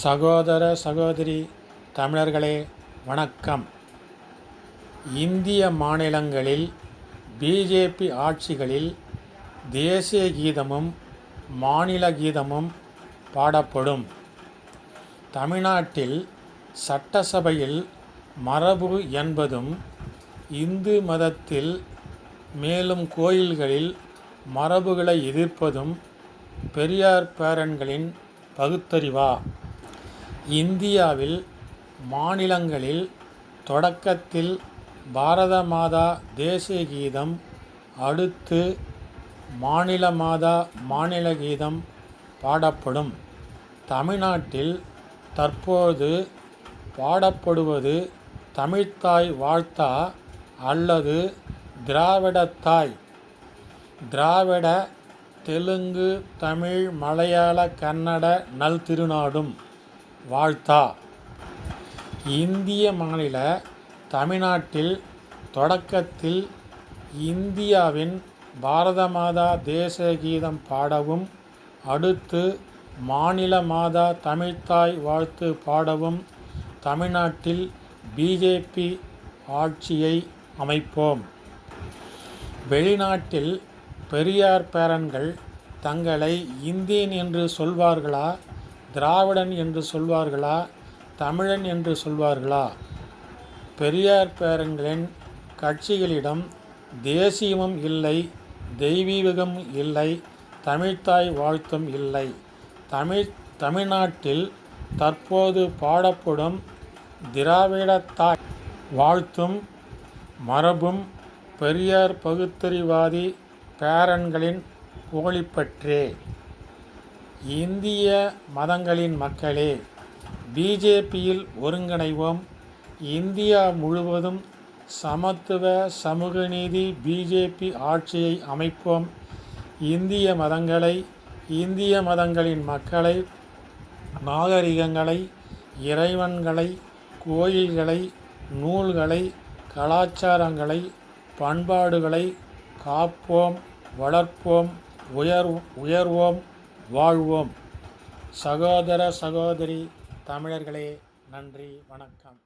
சகோதர சகோதரி தமிழர்களே வணக்கம். இந்திய மாநிலங்களில் பிஜேபி ஆட்சிகளில் தேசிய கீதமும் மாநில கீதமும் பாடப்படும். தமிழ்நாட்டில் சட்டசபையில் மரபு என்பதும் இந்து மதத்தில் மேலும் கோயில்களில் மரபுகளை எதிர்ப்பதும் பெரியார் பேரன்களின் பகுத்தறிவா. இந்தியாவில் மாநிலங்களில் தொடக்கத்தில் பாரத மாதா தேசிய கீதம் அடுத்து மாநில மாதா மாநில கீதம் பாடப்படும். தமிழ்நாட்டில் தற்போது பாடப்படுவது தமிழ்த்தாய் வாழ்த்தா அல்லது திராவிடத்தாய்? திராவிட தெலுங்கு தமிழ் மலையாள கன்னட நல் திருநாடும் வாழ்த்தா. இந்திய மாநில தமிழ்நாட்டில் தொடக்கத்தில் இந்தியாவின் பாரத மாதா தேசிய கீதம் பாடவும் அடுத்து மாநில மாதா தமிழ்த்தாய் வாழ்த்து பாடவும் தமிழ்நாட்டில் பிஜேபி ஆட்சியை அமைப்போம். வெளிநாட்டில் பெரியார் பேரன்கள் தங்களை இந்தியன் என்று சொல்வார்களா? திராவிடன் என்று சொல்வார்களா? தமிழன் என்று சொல்வார்களா? பெரியார் பேரன்களின் கட்சிகளிடம் தேசியமும் இல்லை தெய்வீகமும் இல்லை தமிழ்த்தாய் வாழ்த்தும் இல்லை. தமிழ் தமிழ்நாட்டில் தற்போது பாடப்படும் திராவிடத்தாய் வாழ்த்தும் மரபும் பெரியார் பகுத்தறிவாதி பேரன்களின் புகழிப்பற்றே இந்திய மதங்களின் மக்களே பிஜேபியில் ஒருங்கிணைவோம். இந்தியா முழுவதும் சமத்துவ சமூக நீதி பிஜேபி ஆட்சியை அமைப்போம். இந்திய மதங்களை இந்திய மதங்களின் மக்களை நாகரிகங்களை இறைவன்களை கோயில்களை நூல்களை கலாச்சாரங்களை பண்பாடுகளை காப்போம் வளர்ப்போம் உயர் உயர்வோம். வாழ்வோம். சகோதர சகோதரி தமிழர்களே நன்றி வணக்கம்.